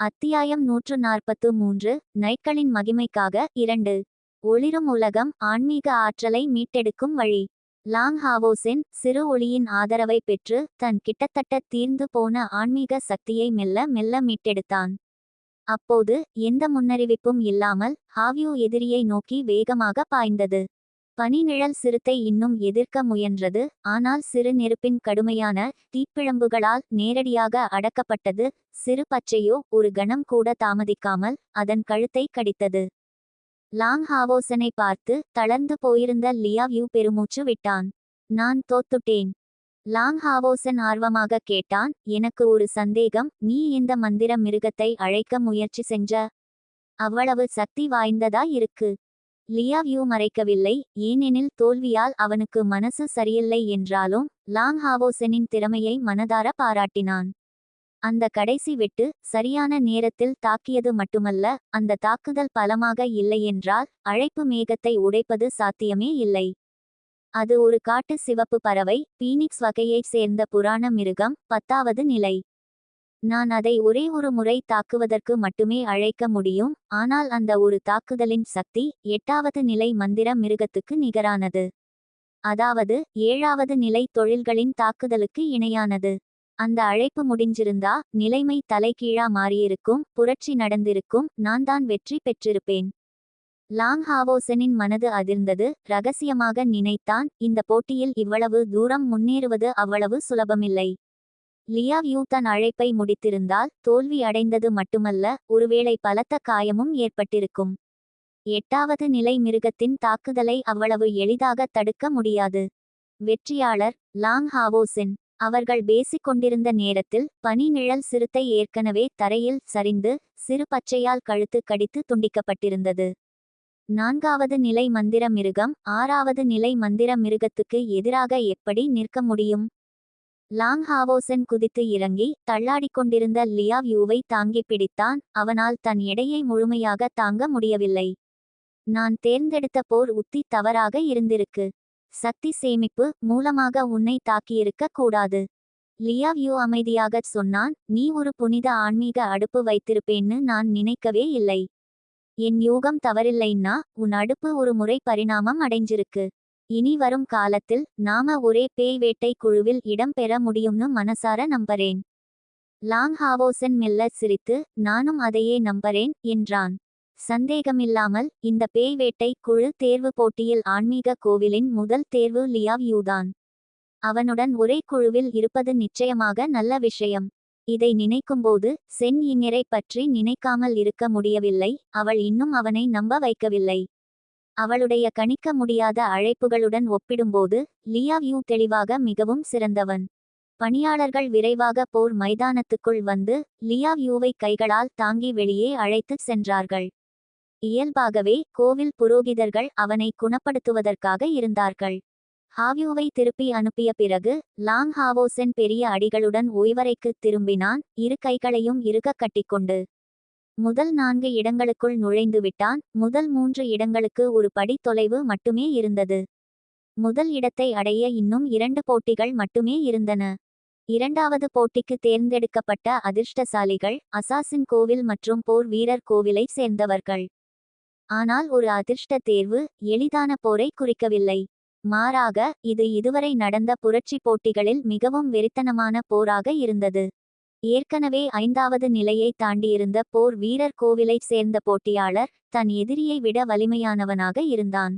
அத்தியாயம் நூற்று நாற்பத்து மூன்று நைட்களின் மகிமைக்காக இரண்டு. ஒளிரும் உலகம் ஆன்மீக ஆற்றலை மீட்டெடுக்கும் வழி. லாங் ஹாவோஸின் சிறு ஒளியின் ஆதரவை பெற்று தன் கிட்டத்தட்ட தீர்ந்து போன ஆன்மீக சக்தியை மெல்ல மெல்ல மீட்டெடுத்தான். அப்போது எந்த முன்னறிவிப்பும் இல்லாமல் ஹாவியூ எதிரியை நோக்கி வேகமாக பாய்ந்தது. பனிநிழல் சிறுத்தை இன்னும் எதிர்க்க முயன்றது ஆனால் சிறு நெருப்பின் கடுமையான தீப்பிழம்புகளால் நேரடியாக அடக்கப்பட்டது சிறு பச்சையோ ஒரு கணம் கூட தாமதிக்காமல் அதன் கழுத்தை கடித்தது. லாங் ஹாவோசனை பார்த்து தளர்ந்து போயிருந்த லியாவ்யூ பெருமூச்சு விட்டான். நான் தோத்துட்டேன். லாங் ஹாவோசன் ஆர்வமாக கேட்டான். எனக்கு ஒரு சந்தேகம் நீ இந்த மந்திர மிருகத்தை அழைக்க முயற்சி செஞ்ச அவ்வளவு சக்தி வாய்ந்ததா இருக்கு? லியாவ்யூ மறைக்கவில்லை. ஏனெனில் தோல்வியால் அவனுக்கு மனசு சரியில்லை என்றாலும் லாங் ஹாவோசனின் திறமையை மனதார பாராட்டினான். அந்த கடைசி வெட்டு சரியான நேரத்தில் தாக்கியது மட்டுமல்ல அந்த தாக்குதல் பலமாக இல்லையென்றால் அழைப்பு மேகத்தை உடைப்பது சாத்தியமே இல்லை. அது ஒரு காட்டு சிவப்பு பறவை பீனிக்ஸ் வகையைச் சேர்ந்த புராண மிருகம் பத்தாவது நிலை. நான் அதை ஒரே ஒரு முறை தாக்குவதற்கு மட்டுமே அழைக்க முடியும் ஆனால் அந்த ஒரு தாக்குதலின் சக்தி எட்டாவது நிலை மந்திர மிருகத்துக்கு நிகரானது. அதாவது ஏழாவது நிலை தொழில்களின் தாக்குதலுக்கு இணையானது. அந்த அழைப்பு முடிஞ்சிருந்தா நிலைமை தலைகீழா மாறியிருக்கும் புரட்சி நடந்திருக்கும் நான் தான் வெற்றி பெற்றிருப்பேன். லாங் ஹாவோசனின் மனது அதிர்ந்தது ரகசியமாக நினைத்தான் இந்த போட்டியில் இவ்வளவு தூரம் முன்னேறுவது அவ்வளவு சுலபமில்லை. லியா யூ தன் அழைப்பை முடித்திருந்தால் தோல்வி அடைந்தது மட்டுமல்ல ஒருவேளை பலத்த காயமும் ஏற்பட்டிருக்கும். எட்டாவது நிலை மிருகத்தின் தாக்குதலை அவ்வளவு எளிதாக தடுக்க முடியாது. வெற்றியாளர் லாங் ஹாவோசின் அவர்கள் பேசிக் கொண்டிருந்த நேரத்தில் பனி நிழல் சிறுத்தை ஏற்கனவே தரையில் சரிந்து சிறு பச்சையால் கழுத்து கடித்து துண்டிக்கப்பட்டிருந்தது. நான்காவது நிலை மந்திர மிருகம் ஆறாவது நிலை மந்திர மிருகத்துக்கு எதிராக எப்படி நிற்க முடியும்? லாங் ஹாவோசன் குதித்து இறங்கி தள்ளாடிக் கொண்டிருந்த லியா தாங்கி பிடித்தான். அவனால் தன் எடையை முழுமையாக தாங்க முடியவில்லை. நான் தேர்ந்தெடுத்த போர் உத்தி தவறாக இருந்திருக்கு. சக்தி சேமிப்பு மூலமாக உன்னை தாக்கியிருக்க கூடாது. லியாவ்யூ அமைதியாகச் சொன்னான். நீ ஒரு புனித ஆன்மீக அடுப்பு வைத்திருப்பேன்னு நான் நினைக்கவே இல்லை. என் யூகம் தவறில்லைன்னா உன் அடுப்பு ஒரு முறை பரிணாமம் அடைஞ்சிருக்கு. இனி வரும் காலத்தில் நாம ஒரே பேய் வேட்டை குழுவில் இடம் பெற முடியும்னு மனசார நம்பறேன். லாங் ஹாவோசன் மெல்ல சிரித்து நானும் அதையே நம்பறேன் என்றான். சந்தேகமில்லாமல் இந்த பேய் வேட்டை குழு தேர்வு போட்டியில் ஆன்மீக கோவிலின் முதல் தேர்வு லியாவ் யூதான். அவனுடன் ஒரே குழுவில் இருப்பது நிச்சயமாக நல்ல விஷயம். இதை நினைக்கும்போது சென் இங்கரை பற்றி நினைக்காமல் இருக்க முடியவில்லை அவள் இன்னும் அவனை நம்ப வைக்கவில்லை. அவளுடைய கணிக்க முடியாத அழைப்புகளுடன் ஒப்பிடும்போது லியாவியூ தெளிவாக மிகவும் சிறந்தவன். பணியாளர்கள் விரைவாக போர் மைதானத்துக்குள் வந்து லியாவியூவை கைகளால் தாங்கி வெளியே அழைத்து சென்றார்கள். இயல்பாகவே கோவில் புரோகிதர்கள் அவனை குணப்படுத்துவதற்காக இருந்தார்கள். ஹாவியூவை திருப்பி அனுப்பிய பிறகு லாங் ஹாவோசென் பெரிய அடிகளுடன் ஓய்வறைக்கு திரும்பினான் இரு கைகளையும் இருக கட்டிக்கொண்டு. முதல் நான்கு இடங்களுக்குள் நுழைந்து விட்டான். முதல் மூன்று இடங்களுக்கு ஒரு படி தொலைவு மட்டுமே இருந்தது. முதல் இடத்தை அடைய இன்னும் இரண்டு போட்டிகள் மட்டுமே இருந்தன. இரண்டாவது போட்டிக்கு தேர்ந்தெடுக்கப்பட்ட அதிர்ஷ்டசாலிகள் அசாசின் கோவில் மற்றும் போர் வீரர் கோவிலை சேர்ந்தவர்கள். ஆனால் ஒரு அதிர்ஷ்ட தேர்வு எளிதான போரை குறிக்கவில்லை. மாறாக இது இதுவரை நடந்த புரட்சி போட்டிகளில் மிகவும் வெறித்தனமான போராக இருந்தது. ஏற்கனவே ஐந்தாவது நிலையை தாண்டியிருந்த போர் வீரர் கோவிலைச் சேர்ந்த போட்டியாளர் தன் எதிரியை விட வலிமையானவனாக இருந்தான்.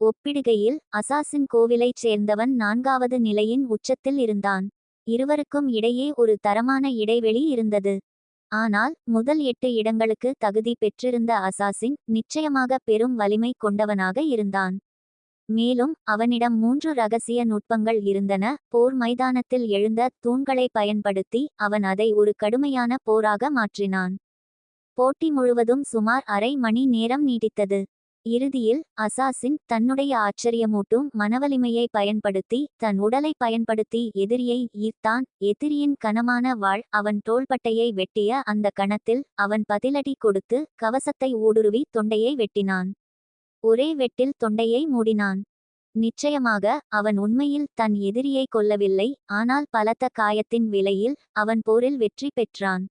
ஒப்பிடுகையில் அசாசின் கோவிலைச் சேர்ந்தவன் நான்காவது நிலையின் உச்சத்தில் இருந்தான். இருவருக்கும் இடையே ஒரு தரமான இடைவெளி இருந்தது. ஆனால் முதல் எட்டு இடங்களுக்கு தகுதி பெற்றிருந்த அசாசின் நிச்சயமாக பெரும் வலிமை கொண்டவனாக இருந்தான். மேலும் அவனிடம் மூன்று ரகசிய நுட்பங்கள் இருந்தன. போர் மைதானத்தில் எழுந்த தூண்களை பயன்படுத்தி அவன் அதை ஒரு கடுமையான போராக மாற்றினான். போட்டி முழுவதும் சுமார் அரை மணி நேரம் நீடித்தது. இறுதியில் அசாசின் தன்னுடைய ஆச்சரியமூட்டும் மனவலிமையை பயன்படுத்தி தன் உடலை பயன்படுத்தி எதிரியை ஈர்த்தான். எதிரியின் கனமான வாழ் அவன் தோள்பட்டையை வெட்டிய அந்த கணத்தில் அவன் பதிலடி கொடுத்து கவசத்தை ஊடுருவி தொண்டையை வெட்டினான். ஒரே வெட்டில் தொண்டையை மூடினான். நிச்சயமாக அவன் உண்மையில் தன் எதிரியை கொல்லவில்லை ஆனால் பலத்த காயத்தின் விலையில் அவன் போரில் வெற்றி பெற்றான்.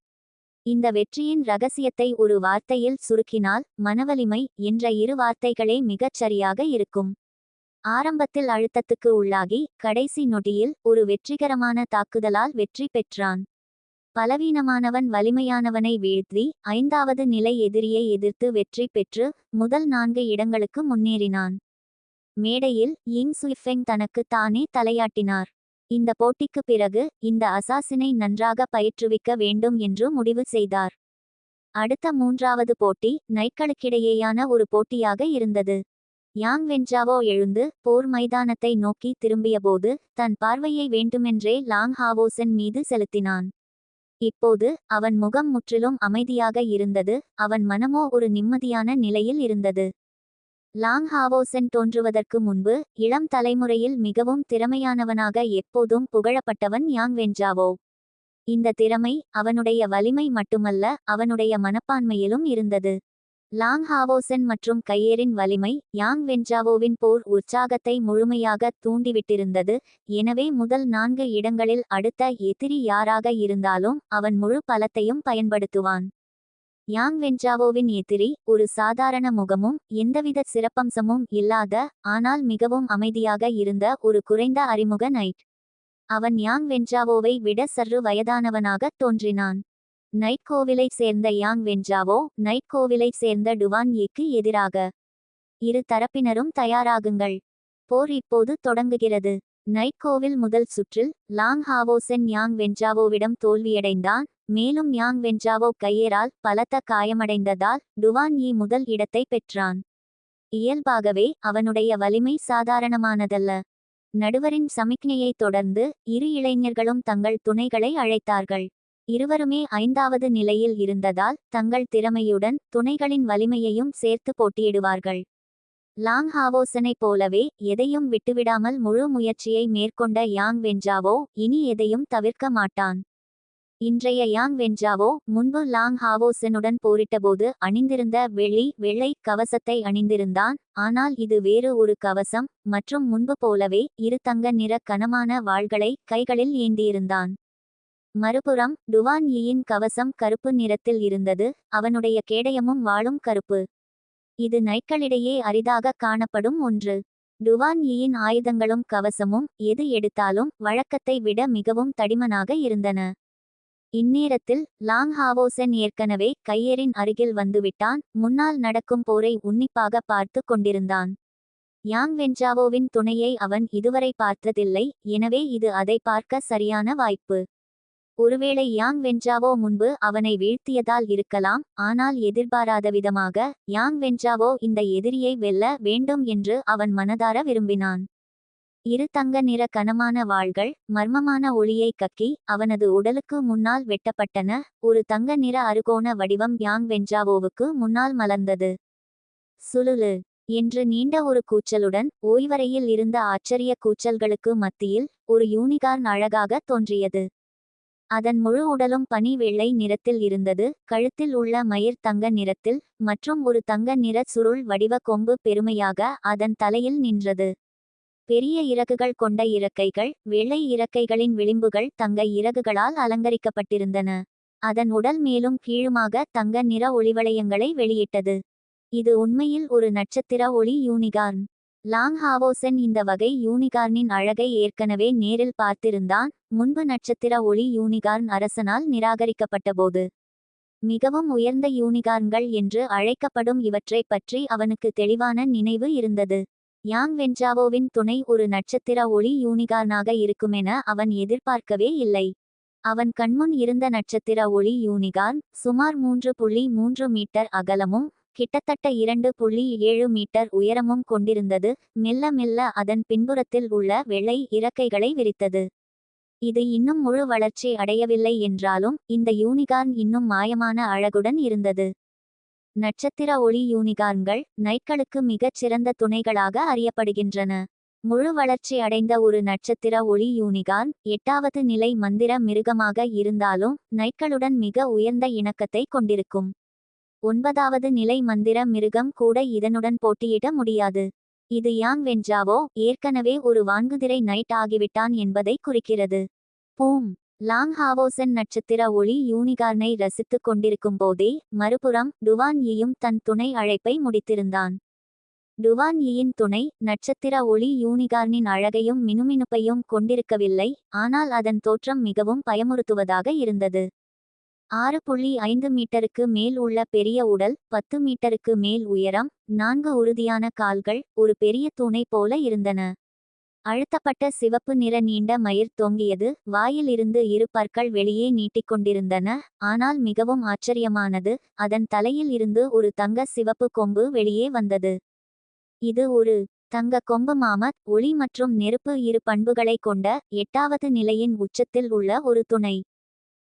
இந்த வெற்றியின் ரகசியத்தை ஒரு வார்த்தையில் சுருக்கினால் மனவலிமை என்ற இரு வார்த்தைகளே மிகச் சரியாக இருக்கும். ஆரம்பத்தில் அழுத்தத்துக்கு உள்ளாகி கடைசி நொடியில் ஒரு வெற்றிகரமான தாக்குதலால் வெற்றி பெற்றான். பலவீனமானவன் வலிமையானவனை வீழ்த்தி ஐந்தாவது நிலை எதிரியை எதிர்த்து வெற்றி பெற்று முதல் நான்கு இடங்களுக்கு முன்னேறினான். மேடையில் யிங் சுயிஃபெங் தனக்கு தானே தலையாட்டினார். இந்த போட்டிக்கு பிறகு இந்த அசாசினை நன்றாக பயிற்றுவிக்க வேண்டும் என்று முடிவு செய்தார். அடுத்த மூன்றாவது போட்டி நைட்களுக்கிடையேயான ஒரு போட்டியாக இருந்தது. யாங் வென்ஜாவோ எழுந்து போர் மைதானத்தை நோக்கி திரும்பியபோது தன் பார்வையை வேண்டுமென்றே லாங் ஹாவோசன் மீது செலுத்தினான். இப்போது அவன் முகம் முற்றிலும் அமைதியாக இருந்தது. அவன் மனமோ ஒரு நிம்மதியான நிலையில் இருந்தது. லாங் ஹாவோசன் தோன்றுவதற்கு முன்பு இளம் தலைமுறையில் மிகவும் திறமையானவனாக எப்போதும் புகழப்பட்டவன் யாங் வென்ஜாவோ. இந்த திறமை அவனுடைய வலிமை மட்டுமல்ல அவனுடைய மனப்பான்மையிலும் இருந்தது. லாங் ஹாவோசன் மற்றும் கையேரின் வலிமை யாங் வென்ஜாவோவின் போர் உற்சாகத்தை முழுமையாக தூண்டிவிட்டிருந்தது. எனவே முதல் நான்கு இடங்களில் அடுத்த எதிரி யாராக இருந்தாலும் அவன் முழு பலத்தையும் பயன்படுத்துவான். யாங் வென்ஜாவோவின் எதிரி ஒரு சாதாரண முகமும் எந்தவித சிறப்பம்சமும் இல்லாத ஆனால் மிகவும் அமைதியாக இருந்த ஒரு குறைந்த அறிமுக நைட் அவன் யாங் வென்ஜாவோவை விட சற்று வயதானவனாக தோன்றினான். நைட் கோவிலை சேர்ந்த யாங் வென்ஜாவோ நைட் கோவிலை சேர்ந்த டுவான் ஈக்கு எதிராக. இரு தரப்பினரும் தயாராகுங்கள். போர் இப்போது தொடங்குகிறது. நைட் கோவில் முதல் சுற்றில் லாங் ஹாவோசென் யாங் வென்ஜாவோவிடம் தோல்வியடைந்தான். மேலும் யாங் வென்ஜாவோ கையேறால் பலத்த காயமடைந்ததால் டுவான் ஈ முதல் இடத்தை பெற்றான். இயல்பாகவே அவனுடைய வலிமை சாதாரணமானதல்ல. நடுவரின் சமிக்ஞையைத் தொடர்ந்து இரு இளைஞர்களும் தங்கள் துணைகளை அழைத்தார்கள். இருவருமே ஐந்தாவது நிலையில் இருந்ததால் தங்கள் திறமையுடன் துணைகளின் வலிமையையும் சேர்த்து போட்டியிடுவார்கள். லாங் ஹாவோசனைப் போலவே எதையும் விட்டுவிடாமல் முழு முயற்சியை மேற்கொண்ட யாங் வென்ஜாவோ இனி எதையும் தவிர்க்க மாட்டான். இன்றைய யாங் வென்ஜாவோ முன்பு லாங் ஹாவோசனுடன் போரிட்டபோது அணிந்திருந்த வெள்ளி வெள்ளை கவசத்தை அணிந்திருந்தான். ஆனால் இது வேறு ஒரு கவசம் மற்றும் முன்பு போலவே இரு தங்க நிற கனமான வாள்களை கைகளில் ஏந்தியிருந்தான். மறுபுறம் டுவான்யியின் கவசம் கருப்பு நிறத்தில் இருந்தது அவனுடைய கேடயமும் வாளும் கருப்பு. இது நைட்களிடையே அரிதாக காணப்படும் ஒன்று. டுவான்யியின் ஆயுதங்களும் கவசமும் எது எடுத்தாலும் வழக்கத்தை விட மிகவும் தடிமனாக இருந்தன. இந்நேரத்தில் லாங் ஹாவோசன் ஏற்கனவே கையேரின் அருகில் வந்துவிட்டான் முன்னால் நடக்கும் போரை உன்னிப்பாக பார்த்து கொண்டிருந்தான். யாங் வென்ஜாவோவின் துணையை அவன் இதுவரை பார்த்ததில்லை எனவே இது அதை பார்க்க சரியான வாய்ப்பு. ஒருவேளை யாங் வென்ஜாவோ முன்பு அவனை வீழ்த்தியதால் இருக்கலாம் ஆனால் எதிர்பாராத விதமாக யாங் வென்ஜாவோ இந்த எதிரியை வெல்ல வேண்டும் என்று அவன் மனதார விரும்பினான். இரு தங்க நிற கனமான வாள்கள் மர்மமான ஒளியை கக்கி அவனது உடலுக்கு முன்னால் வெட்டப்பட்டன ஒரு தங்க நிற அருகோண வடிவம் யாங் வென்ஜாவோவுக்கு முன்னால் மலர்ந்தது. சுழுலு என்று நீண்ட ஒரு கூச்சலுடன் ஓய்வறையில் இருந்த ஆச்சரிய கூச்சல்களுக்கு மத்தியில் ஒரு யூனிகார்ன் அழகாக தோன்றியது. அதன் முழு உடலும் பனி வெள்ளை நிறத்தில் இருந்தது. கழுத்தில் உள்ள மயிர் தங்க நிறத்தில் மற்றும் ஒரு தங்க நிற சுருள் வடிவ கொம்பு பெருமையாக அதன் தலையில் நின்றது. பெரிய இறகுகள் கொண்ட இறக்கைகள் வெள்ளை இறக்கைகளின் விளிம்புகள் தங்க இறகுகளால் அலங்கரிக்கப்பட்டிருந்தன. அதன் உடல் மேலும் கீழுமாக தங்க நிற ஒளிவளையங்களை வெளியிட்டது. இது உண்மையில் ஒரு நட்சத்திர ஒளி யூனிகார்ன். லாங் ஹாவோசன் இந்த வகை யூனிகார்னின் அழகை ஏற்கனவே நேரில் பார்த்திருந்தான். முன்பு நட்சத்திர ஒளி யூனிகார்ன் அரசனால் நிராகரிக்கப்பட்டபோது. மிகவும் உயர்ந்த யூனிகார்ன்கள் என்று அழைக்கப்படும் இவற்றைப் பற்றி அவனுக்கு தெளிவான நினைவு இருந்தது. யாங் வென்ஜாவோவின் துணை ஒரு நட்சத்திர ஒளி யூனிகார்னாக இருக்குமென அவன் எதிர்பார்க்கவே இல்லை. அவன் கண்முன் இருந்த நட்சத்திர ஒளி யூனிகார்ன் சுமார் மூன்று புள்ளி மூன்று மீட்டர் அகலமும் கிட்டத்தட்ட இரண்டு புள்ளி ஏழு மீட்டர் உயரமும் கொண்டிருந்தது. மெல்ல மெல்ல அதன் பின்புறத்தில் உள்ள வெள்ளை இறக்கைகளை விரித்தது. இது இன்னும் முழு வளர்ச்சி அடையவில்லை என்றாலும் இந்த யூனிகார்ன் இன்னும் மாயமான அழகுடன் இருந்தது. நட்சத்திர ஒளி யூனிகார்ன்கள் நைட்களுக்கு மிகச் சிறந்த துணைகளாக அறியப்படுகின்றன. முழு வளர்ச்சி அடைந்த ஒரு நட்சத்திர ஒளி யூனிகார்ன் எட்டாவது நிலை மந்திர மிருகமாக இருந்தாலும் நைட்களுடன் மிக உயர்ந்த இணக்கத்தை கொண்டிருக்கும். ஒன்பதாவது நிலை மந்திர மிருகம் கூட இதனுடன் போட்டியிட முடியாது. இது யாங் வென்ஜாவோ ஏற்கனவே ஒரு வான்குதிரை நைட் ஆகிவிட்டான் என்பதை குறிக்கிறது. பூம். லாங் ஹாவோசென் நட்சத்திர ஒளி யூனிகார்னை ரசித்துக் கொண்டிருக்கும் போதே மறுபுறம் டுவான் யியும் தன் துணை அழைப்பை முடித்திருந்தான். டுவான் யியின் துணை நட்சத்திர ஒளி யூனிகார்னின் அழகையும் மினுமினுப்பையும் கொண்டிருக்கவில்லை ஆனால் அதன் தோற்றம் மிகவும் பயமுறுத்துவதாக இருந்தது. ஆறு புள்ளி ஐந்து மீட்டருக்கு மேல் உள்ள பெரிய உடல் பத்து மீட்டருக்கு மேல் உயரம் நான்கு உறுதியான கால்கள் ஒரு பெரிய தூணை போல இருந்தன. அழுத்தப்பட்ட சிவப்பு நிற நீண்ட மயிர் தொங்கியது வாயில் இருந்து இரு பற்கள் வெளியே நீட்டிக்கொண்டிருந்தன ஆனால் மிகவும் ஆச்சரியமானது அதன் தலையில் இருந்து ஒரு தங்க சிவப்பு கொம்பு வெளியே வந்தது. இது ஒரு தங்க கொம்பு மாமத் ஒளி மற்றும் நெருப்பு இரு பண்புகளை கொண்ட எட்டாவது நிலையின் உச்சத்தில் உள்ள ஒரு துணை.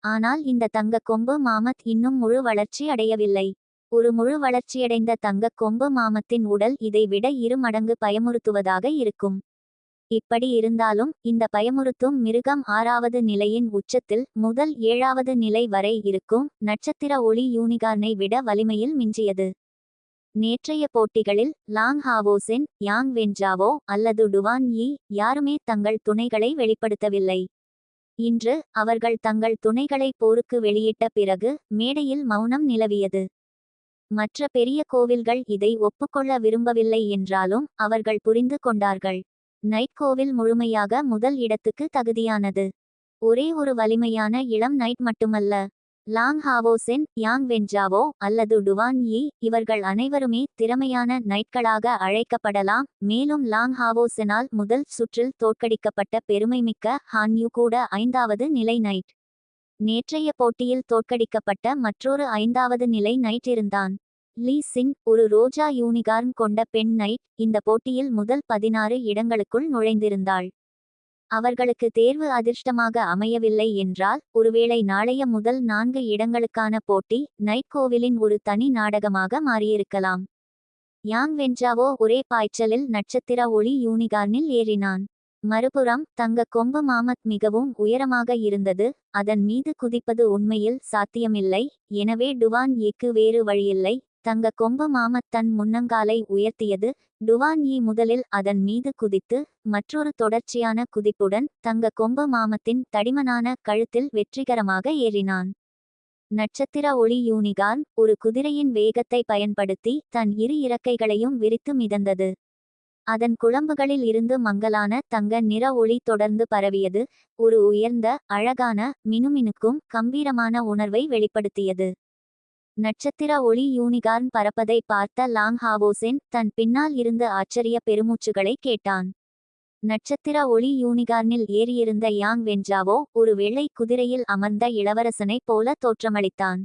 ஆனால் இந்த தங்க கொம்பு மாமத் இன்னும் முழு வளர்ச்சி அடையவில்லை. ஒரு முழு வளர்ச்சியடைந்த தங்க கொம்பு மாமத்தின் உடல் இதை விட இரு மடங்கு பயமுறுத்துவதாக இருக்கும். இப்படி இருந்தாலும் இந்த பயமுறுத்தும் மிருகம் ஆறாவது நிலையின் உச்சத்தில் முதல் ஏழாவது நிலை வரை இருக்கும் நட்சத்திர ஒளி யூனிகார்னை விட வலிமையில் மிஞ்சியது. நேற்றைய போட்டிகளில் லாங் ஹாவோசென் யாங் வென்ஜாவோ அல்லது டுவான் யி யாருமே தங்கள் துணைகளை வெளிப்படுத்தவில்லை. இன்று அவர்கள் தங்கள் துணைகளை போருக்கு வெளியிட்ட பிறகு மேடையில் மௌனம் நிலவியது. மற்ற பெரிய கோவில்கள் இதை ஒப்புக்கொள்ள விரும்பவில்லை என்றாலும் அவர்கள் புரிந்து கொண்டார்கள். நைட் கோவில் முழுமையாக முதல் இடத்துக்கு தகுதியானது. ஒரே ஒரு வலிமையான இளம் நைட் மட்டுமல்ல. லாங் ஹாவோசென் யாங் வென்ஜாவோ அல்லது டுவான் யி இவர்கள் அனைவருமே திறமையான நைட்களாக அழைக்கப்படலாம். மேலும் லாங் ஹாவோசெனால் முதல் சுற்றில் தோற்கடிக்கப்பட்ட பெருமைமிக்க ஹான்யூ கூட ஐந்தாவது நிலை நைட் நேற்றைய போட்டியில் தோற்கடிக்கப்பட்ட மற்றொரு ஐந்தாவது நிலை நைட் இருந்தான் லீ சின் ஒரு ரோஜா யூனிகார்ன் கொண்ட பெண் நைட் இந்த போட்டியில் முதல் பதினாறு இடங்களுக்குள் நுழைந்திருந்தாள். அவர்களுக்கு தேர்வு அதிர்ஷ்டமாக அமையவில்லை என்றால் ஒருவேளை நாளைய முதல் நான்கு இடங்களுக்கான போட்டி நைட் கோவிலின் ஒரு தனி நாடகமாக மாறியிருக்கலாம். யாங் வென்ஜாவோ ஒரே பாய்ச்சலில் நட்சத்திர ஒளி யூனிகார்னில் ஏறினான். மறுபுறம் தங்க கொம்பு மாமத் மிகவும் உயரமாக இருந்தது அதன் மீது குதிப்பது உண்மையில் சாத்தியமில்லை எனவே டுவான் ஏக்கு வேறு வழியில்லை தங்க கொம்பு மாமத் தன் முன்னங்காலை உயர்த்தியது. டுவான் ஈ முதலில் அதன் மீது குதித்து மற்றொரு தொடர்ச்சியான குதிப்புடன் தங்க கொம்பு மாமத்தின் தடிமனான கழுத்தில் வெற்றிகரமாக ஏறினான். நட்சத்திர ஒளி யூனிகான் ஒரு குதிரையின் வேகத்தை பயன்படுத்தி தன் இரு இறக்கைகளையும் விரித்து மிதந்தது. அதன் குழம்புகளில் இருந்து மங்கலான தங்க நிற ஒளி தொடர்ந்து பரவியது. ஒரு உயர்ந்த அழகான மினுமினுக்கும் கம்பீரமான உணர்வை வெளிப்படுத்தியது. நட்சத்திர ஒளி யூனிகார்ன் பறப்பதை பார்த்த லாங் ஹாவோசென் தன் பின்னால் இருந்து ஆச்சரிய பெருமூச்சுகளை கேட்டான். நட்சத்திர ஒளி யூனிகார்னில் ஏறியிருந்த யாங் வென்ஜாவோ ஒரு வெள்ளை குதிரையில் அமர்ந்த இளவரசனைப் போல தோற்றமளித்தான்.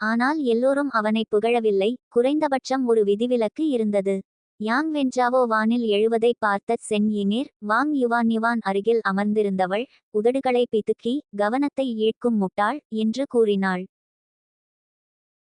ஆனால் எல்லோரும் அவனை புகழவில்லை குறைந்தபட்சம் ஒரு விதிவிலக்கு இருந்தது. யாங் வென்ஜாவோ வானில் எழுவதை பார்த்த சென் இனீர் வாங் யுவான் யுவான் அருகில் அமர்ந்திருந்தவள் உதடுகளை பிதுக்கி கவனத்தை ஈர்க்கும் முட்டாள் என்று கூறினாள்.